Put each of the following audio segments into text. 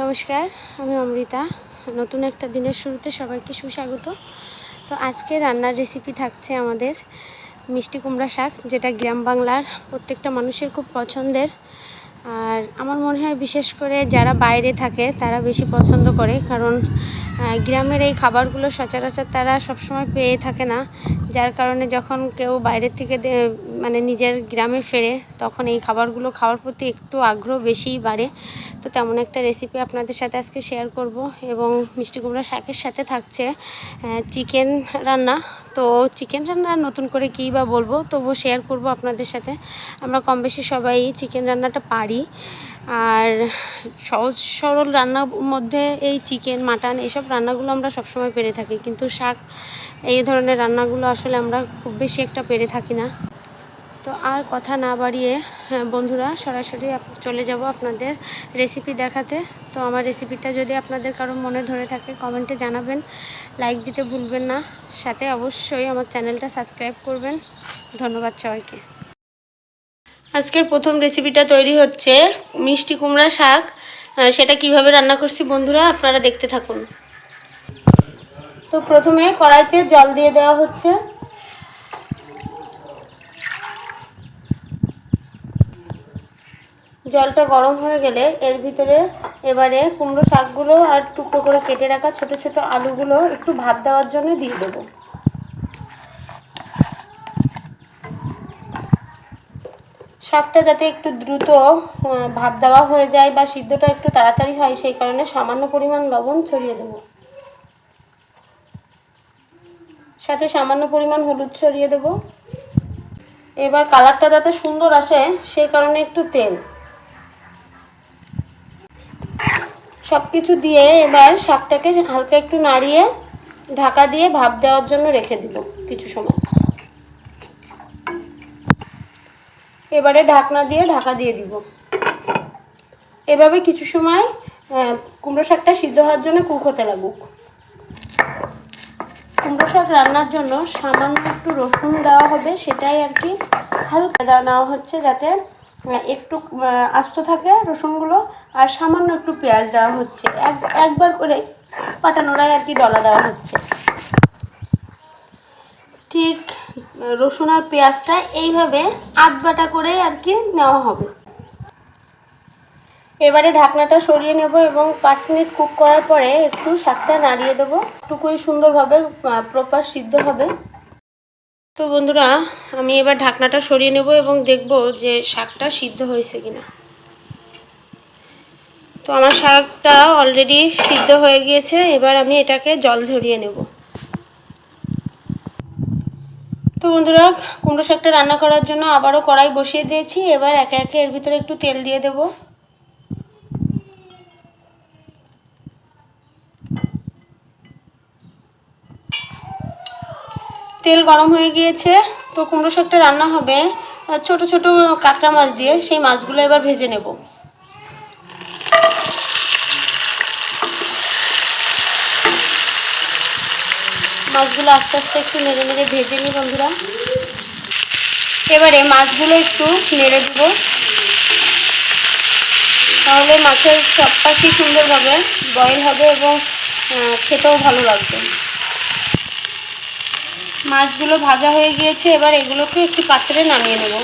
নমস্কার, আমি অমৃতা। নতুন একটা দিনের শুরুতে সবাইকে সুস্বাগত। তো আজকে রান্নার রেসিপি থাকছে আমাদের মিষ্টি কুমড়া শাক, যেটা গ্রাম বাংলার প্রত্যেকটা মানুষের খুব পছন্দের। আর আমার মনে হয় বিশেষ করে যারা বাইরে থাকে, তারা বেশি পছন্দ করে। কারণ গ্রামের এই খাবারগুলো সচরাচর তারা সবসময় পেয়ে থাকে না। যার কারণে যখন কেউ বাইরের থেকে মানে নিজের গ্রামে ফেরে, তখন এই খাবারগুলো খাওয়ার প্রতি একটু আগ্রহ বেশিই বাড়ে। তো তেমন একটা রেসিপি আপনাদের সাথে আজকে শেয়ার করব এবং মিষ্টি কুমড়া শাকের সাথে থাকছে চিকেন রান্না। তো চিকেন রান্না নতুন করে কী বা বলব, তবুও শেয়ার করব আপনাদের সাথে। আমরা কম বেশি সবাই চিকেন রান্নাটা পারি। আর সহজ সরল রান্নার মধ্যে এই চিকেন মাটন এসব রান্নাগুলো আমরা সবসময় পেরে থাকি। কিন্তু শাক এই ধরনের রান্নাগুলো আসলে আমরা খুব বেশি একটা পেরে থাকি না। তো আর কথা না বাড়িয়ে হ্যাঁ, বন্ধুরা সরাসরি চলে যাব আপনাদের রেসিপি দেখাতে। তো আমার রেসিপিটা যদি আপনাদের কারও মনে ধরে থাকে কমেন্টে জানাবেন। লাইক দিতে ভুলবেন না। সাথে অবশ্যই আমার চ্যানেলটা সাবস্ক্রাইব করবেন। ধন্যবাদ সবাইকে। আজকের প্রথম রেসিপিটা তৈরি হচ্ছে মিষ্টি কুমড়া শাক। সেটা কীভাবে রান্না করছি বন্ধুরা আপনারা দেখতে থাকুন। তো প্রথমে কড়াইতে জল দিয়ে দেওয়া হচ্ছে। জলটা গরম হয়ে গেলে এর ভিতরে এবারে কুমড়ো শাকগুলো আর টুকরো করে কেটে রাখা ছোট ছোট আলুগুলো একটু ভাপ দেওয়ার জন্য দিয়ে দেবো। শাকটা যাতে একটু দ্রুত ভাব দেওয়া হয়ে যায় বা সিদ্ধটা একটু তাড়াতাড়ি হয়, সেই কারণে সামান্য পরিমাণ লবণ ছড়িয়ে দেবো। সাথে সামান্য পরিমাণ হলুদ ছড়িয়ে দেবো। এবার কালারটা যাতে সুন্দর আসে সেই কারণে একটু তেল। সব কিছু দিয়ে এবার শাকটাকে হালকা একটু নাড়িয়ে, ঢাকা দিয়ে ভাপ দেওয়ার জন্য রেখে দিব কিছু সময়। এবারে ঢাকনা দিয়ে ঢাকা দিয়ে দিব। এভাবে কিছু সময় কুমড়ো শাকটা সিদ্ধ হওয়ার জন্য কুক হতে লাগুক। কুমড়ো শাক রান্নার জন্য সামান্য একটু রসুন দেওয়া হবে, সেটাই আর কি হালকা দেওয়া নেওয়া হচ্ছে যাতে একটু আস্ত থাকে রসুনগুলো, আর সামান্য একটু পেঁয়াজ দেওয়া হচ্ছে। এক, একবার করে পাটানোড়ায় আর কি ডলা দেওয়া হচ্ছে। ঠিক রসুন আর পেঁয়াজটা এইভাবে আধ বাটা করে আর কি নেওয়া হবে। এবারে ঢাকনাটা সরিয়ে নেব এবং পাঁচ মিনিট কুক করার পরে একটু শাকটা নাড়িয়ে দেবো। টুকুই সুন্দরভাবে প্রপার সিদ্ধ হবে। তো বন্ধুরা, আমি এবার ঢাকনাটা সরিয়ে নেব এবং দেখব যে শাকটা সিদ্ধ হয়েছে কিনা। তো আমার শাকটা অলরেডি সিদ্ধ হয়ে গিয়েছে, এবার আমি এটাকে জল ঝরিয়ে নেব। তো বন্ধুরা, কুমড়ো শাকটা রান্না করার জন্য আবারও কড়াই বসিয়ে দিয়েছি। এবার একে একে এর ভিতরে একটু তেল দিয়ে দেবো। তেল গরম হয়ে গিয়েছে, তো কুমড়ো শাকটা রান্না হবে। ছোট ছোট কাঁকড়া মাছ দিয়ে সেই মাছগুলো এবার ভেজে নেব। মাছগুলো আস্তে আস্তে একটু নেড়ে নেড়ে ভেজে নিই বন্ধুরা। এবারে মাছগুলো একটু নেড়ে দিব। তাহলে মাছের সব পাশই সুন্দরভাবে বয়েল হবে এবং খেতেও ভালো লাগবে। মাছগুলো ভাজা হয়ে গিয়েছে, এবার এগুলোকে একটু পাত্রে নামিয়ে নেব।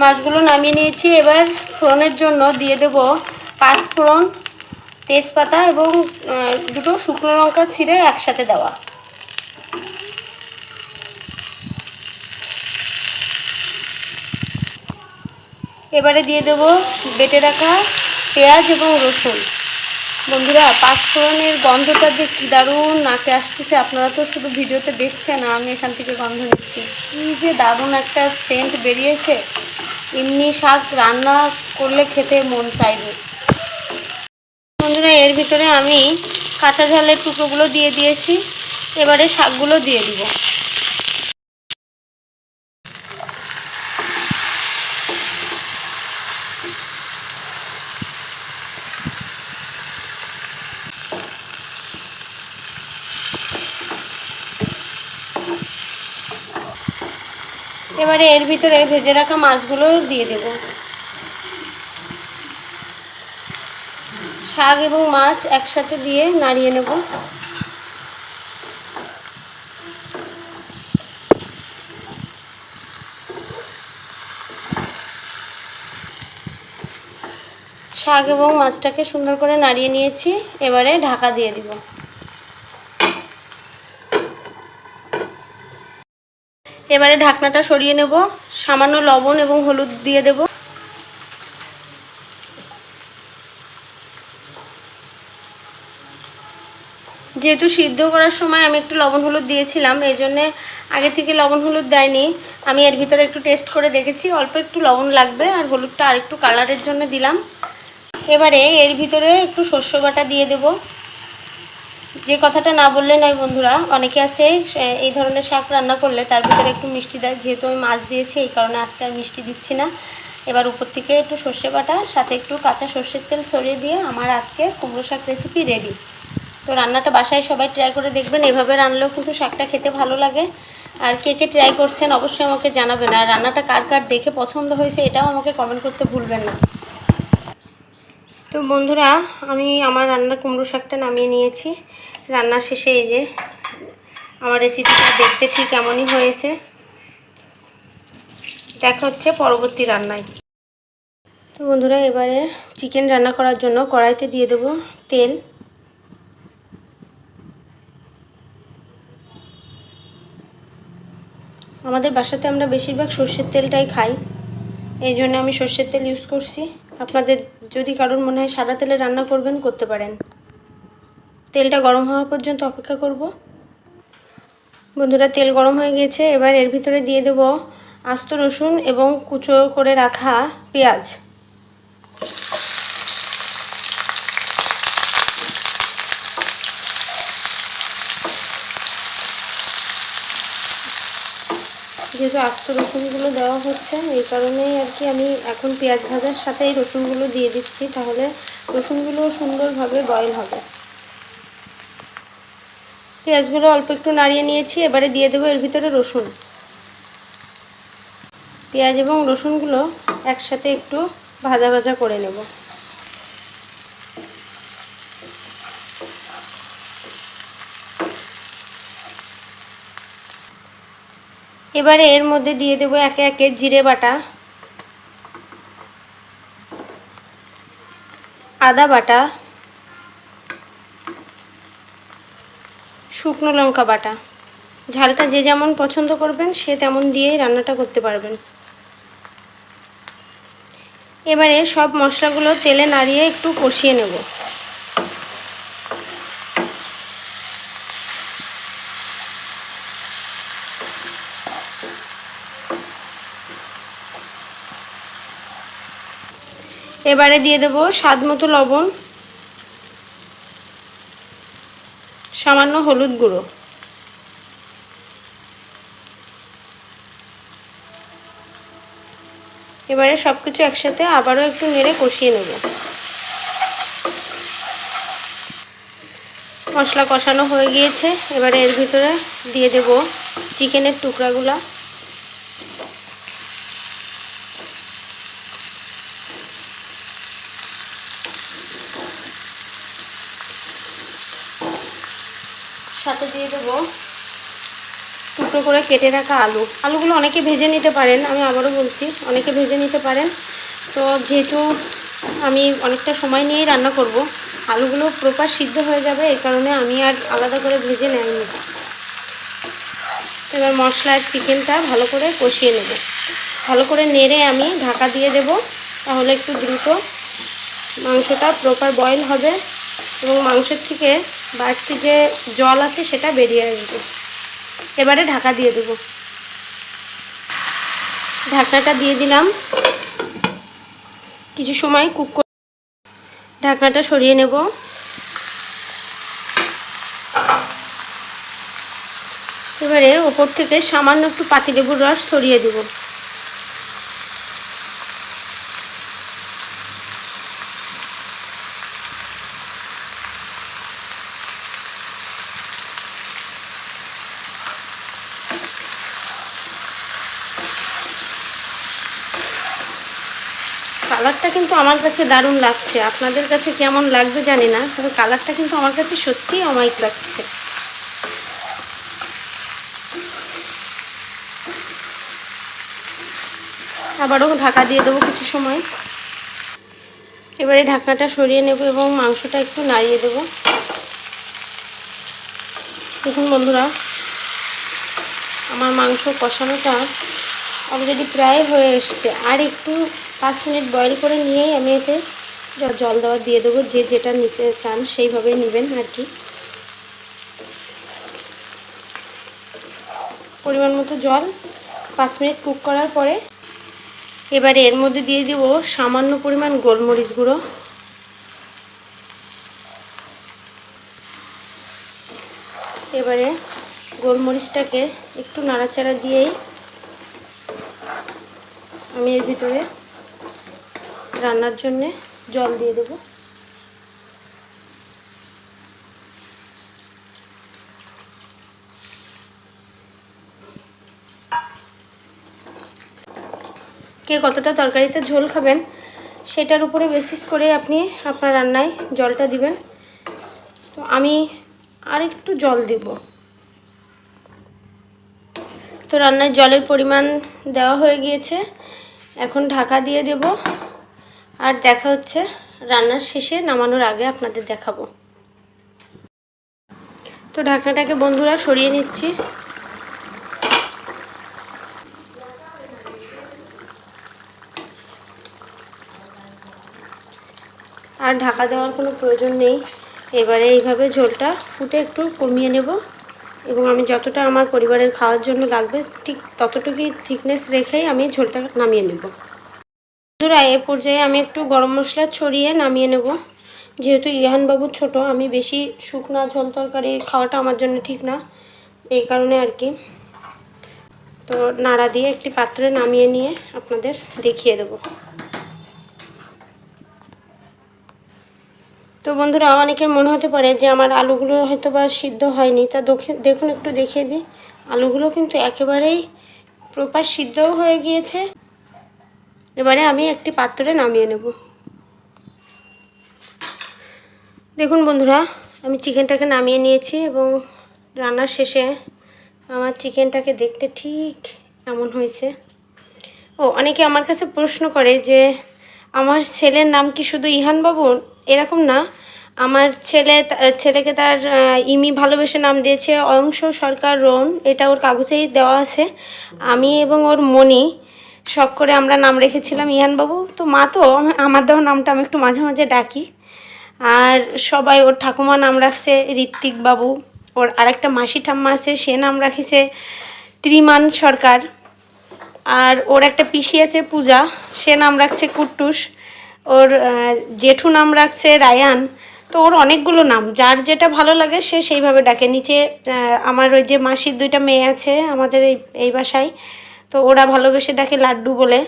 মাছগুলো নামিয়ে নিয়েছি। এবার ফোড়নের জন্য দিয়ে দেব পাঁচ ফোড়ন তেজপাতা এবং দুটো শুকনো লঙ্কা ছিঁড়ে একসাথে দেওয়া। এবারে দিয়ে দেবো বেটে রাখা পেঁয়াজ এবং রসুন। বন্ধুরা পাঁচফোড়নের গন্ধটা যে কী দারুণ নাকে আসতেছে। আপনারা তো শুধু ভিডিওতে দেখছেন, আমি এখান থেকে গন্ধ নিচ্ছি। কী যে দারুণ একটা সেন্ট বেরিয়েছে। এমনি শাক রান্না করলে খেতে মন চাইবে। বন্ধুরা, এর ভিতরে আমি কাঁচা ঝালের টুকরোগুলো দিয়ে দিয়েছি। এবারে শাকগুলো দিয়ে দিব। এবারে এর ভিতরে ভেজে রাখা মাছগুলো দিয়ে দেব। শাক এবং মাছ একসাথে দিয়ে নাড়িয়ে নেব। শাক এবং মাছটাকে সুন্দর করে নাড়িয়ে নিয়েছি। এবারে ঢাকা দিয়ে দিব। এবারে ঢাকনাটা সরিয়ে নেব। সামান্য লবণ এবং হলুদ দিয়ে দেব। যেহেতু সিদ্ধ করার সময় আমি একটু লবণ হলুদ দিয়েছিলাম, এই জন্যে আগে থেকে লবণ হলুদ দেয়নি। আমি এর ভিতরে একটু টেস্ট করে দেখেছি, অল্প একটু লবণ লাগবে আর হলুদটা আর একটু কালারের জন্য দিলাম। এবারে এর ভিতরে একটু শস্য বাটা দিয়ে দেব। যে কথাটা না বললে নয় বন্ধুরা, অনেকে আছে এই ধরনের শাক রান্না করলে তার ভিতরে একটু মিষ্টি দেয়। যেহেতু আমি মাছ দিয়েছি, এই কারণে আজকে আর মিষ্টি দিচ্ছি না। এবার উপর থেকে একটু সর্ষে বাটা, সাথে একটু কাঁচা সর্ষের তেল ছড়িয়ে দিয়ে আমার আজকে কুমড়ো শাক রেসিপি রেডি তো রান্নাটা বাসায় সবাই ট্রাই করে দেখবেন, এভাবে রান্নালেও কিন্তু শাকটা খেতে ভালো লাগে। আর কে কে ট্রাই করছেন অবশ্যই আমাকে জানাবেন। আর রান্নাটা কার কার দেখে পছন্দ হয়েছে, এটাও আমাকে কমেন্ট করতে ভুলবেন না। তো বন্ধুরা, আমি আমার রান্নার কুমড়ো শাকটা নামিয়ে নিয়েছি। রান্নার শেষে এই যে আমার রেসিপিটা দেখতে ঠিক এমনই হয়েছে। দেখা হচ্ছে পরবর্তী রান্নায়। তো বন্ধুরা, এবারে চিকেন রান্না করার জন্য কড়াইতে দিয়ে দেব তেল। আমাদের বাসাতে আমরা বেশিরভাগ সর্ষের তেলটাই খাই। এই জন্য আমি সর্ষের তেল ইউজ করছি। আপনাদের যদি কারোর মনে হয় সাদা তেলে রান্না করবেন, করতে পারেন। তেলটা গরম হওয়া পর্যন্ত অপেক্ষা করব। বন্ধুরা, তেল গরম হয়ে গেছে। এবার এর ভিতরে দিয়ে দেব আস্ত রসুন এবং কুচো করে রাখা পেঁয়াজ। যেহেতু আস্ত রসুনগুলো দেওয়া হচ্ছে, এই কারণেই আর কি আমি এখন পেঁয়াজ ভাজার সাথে এই রসুনগুলো দিয়ে দিচ্ছি, তাহলে রসুনগুলো সুন্দরভাবে বয়েল হবে। পেঁয়াজগুলো অল্প একটু নাড়িয়ে নিয়েছি, এবারে দিয়ে দেবো এর ভিতরে রসুন। পেঁয়াজ এবং রসুনগুলো একসাথে একটু ভাজা ভাজা করে নেব। এবারে এর মধ্যে দিয়ে দেবো একে একে জিরে বাটা, আদা বাটা, শুকনো লঙ্কা বাটা। ঝালটা যে যেমন পছন্দ করবেন, সে তেমন দিয়েই রান্নাটা করতে পারবেন। এবারে সব মশলাগুলো তেলে নাড়িয়ে একটু কষিয়ে নেব। এবারে দিয়ে দেব স্বাদ মতো লবণ, সামান্য হলুদ গুঁড়ো। এবারে সব কিছু একসাথে আবারও একটু নেড়ে কষিয়ে নেব। মশলা কষানো হয়ে গিয়েছে, এবারে এর ভিতরে দিয়ে দেব চিকেনের টুকরাগুলা। সাথে দিয়ে দেবো। টুকরো করে কেটে রাখা আলু। আলুগুলো অনেকে ভেজে নিতে পারেন, আমি আবারও বলছি, অনেকে ভেজে নিতে পারেন। তো যেহেতু আমি অনেকটা সময় নিয়েই রান্না করব, আলুগুলো প্রপার সিদ্ধ হয়ে যাবে এই কারণে আমি আর আলাদা করে ভেজে নেয়নি এবার মশলা আর চিকেনটা ভালো করে কষিয়ে নেব। ভালো করে নেড়ে আমি ঢাকা দিয়ে দেব, তাহলে একটু দ্রুত মাংসটা প্রপার বয়েল হবে। এবং মাংসের থেকে বাড়তি যে জল আছে সেটা বেরিয়ে আসবে। এবারে ঢাকা দিয়ে দেব। ঢাকনাটা দিয়ে দিলাম। কিছু সময় কুক ঢাকনাটা সরিয়ে নেব। এবারে ওপর থেকে সামান্য একটু পাতিলেবুর রস ছড়িয়ে দেবো। কালারটা কিন্তু আমার কাছে দারুণ লাগছে। আপনাদের কাছে কেমন লাগবে জানি না, তবে কালারটা কিন্তু আমার কাছে সত্যিই অমাইক লাগছে। আবারও ঢাকা দিয়ে দেবো কিছু সময়। এবারে ঢাকাটা সরিয়ে নেব এবং মাংসটা একটু নাড়িয়ে দেব। দেখুন বন্ধুরা, আমার মাংস কষানোটা অলরেডি প্রায় হয়ে এসছে। আর একটু পাঁচ মিনিট বয়েল করে নিয়েই আমি এতে জল দেওয়া দিয়ে দেবো। যে যেটা নিতে চান সেইভাবেই নেবেন আর কি। পরিমাণ মতো জল পাঁচ মিনিট কুক করার পরে এবারে এর মধ্যে দিয়ে দেবো সামান্য পরিমাণ গোলমরিচ গুঁড়ো। এবারে গোলমরিচটাকে একটু নাড়াচাড়া দিয়েই আমি এর ভিতরে রান্নার জন্যে জল দিয়ে দেবো। কে কতটা তরকারিতে ঝোল খাবেন সেটার উপরে বেসিস করে আপনি আপনার রান্নায় জলটা দিবেন। তো আমি আর একটু জল দেব। তো রান্নায় জলের পরিমাণ দেওয়া হয়ে গিয়েছে। এখন ঢাকা দিয়ে দেব। আর দেখা হচ্ছে রান্নার শেষে, নামানোর আগে আপনাদের দেখাবো। তো ঢাকনাটাকে বন্ধুরা সরিয়ে নিচ্ছি। আর ঢাকা দেওয়ার কোনো প্রয়োজন নেই। এবারে এইভাবে ঝোলটা ফুটে একটু কমিয়ে নেব। এবং আমি যতটা আমার পরিবারের খাওয়ার জন্য লাগবে, ঠিক ততটুকুই থিকনেস রেখেই আমি ঝোলটা নামিয়ে নেব। বন্ধুরা, এ পর্যায়ে আমি একটু গরম মশলা ছড়িয়ে নামিয়ে নেব। যেহেতু ইহানবাবু ছোট, আমি বেশি শুকনা ঝোল তরকারি খাওয়াটা আমার জন্য ঠিক না, এই কারণে আর কি। তো নাড়া দিয়ে একটি পাত্রে নামিয়ে নিয়ে আপনাদের দেখিয়ে দেবো। তো বন্ধুরা অনেকের মনে হতে পারে যে আমার আলুগুলো হয়তো বা সিদ্ধ হয়নি। তা দেখুন, একটু দেখিয়ে দিই। আলুগুলো কিন্তু একেবারেই প্রপার সিদ্ধও হয়ে গিয়েছে। এবারে আমি একটি পাত্রে নামিয়ে নেব। দেখুন বন্ধুরা, আমি চিকেনটাকে নামিয়ে নিয়েছি এবং রান্নার শেষে আমার চিকেনটাকে দেখতে ঠিক এমন হয়েছে। ও, অনেকে আমার কাছে প্রশ্ন করে যে, আমার ছেলের নাম কি শুধু ইহান বাবু? এরকম না। আমার ছেলে ছেলেকে তার ইমি ভালোবেসে নাম দিয়েছে অংশ সরকার রোন। এটা ওর কাগজেই দেওয়া আছে। আমি এবং ওর মনি শখ করে আমরা নাম রেখেছিলাম ইহানবাবু। তো মা তো আমার দেওয়া নামটা আমি একটু মাঝে মাঝে ডাকি। আর সবাই ওর ঠাকুমা নাম রাখছে ঋত্বিক বাবু। ওর আরেকটা মাসি ঠাম্মা আছে, সে নাম রাখিছে ত্রিমান সরকার। আর ওর একটা পিসি আছে পূজা, সে নাম রাখছে কুট্টুস। ওর জেঠু নাম রাখছে রায়ান। তো ওর অনেকগুলো নাম। যার যেটা ভালো লাগে সে সেইভাবে ডাকে। নিচে আমার ওই যে মাসির দুইটা মেয়ে আছে আমাদের এই এই বাসায়, তো ওরা ভালোবেসে ডাকে লাড্ডু বলে।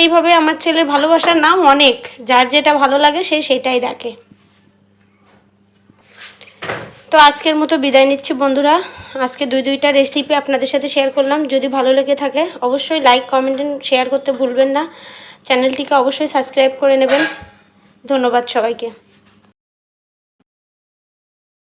এইভাবে আমার ছেলের ভালোবাসার নাম অনেক। যার যেটা ভালো লাগে সে সেটাই ডাকে। তো আজকের মতো বিদায় নিচ্ছি বন্ধুরা। আজকে দুই দুইটা রেসিপি আপনাদের সাথে শেয়ার করলাম। যদি ভালো লেগে থাকে, অবশ্যই লাইক কমেন্ট শেয়ার করতে ভুলবেন না। চ্যানেলটিকে অবশ্যই সাবস্ক্রাইব করে নেবেন। ধন্যবাদ সবাইকে।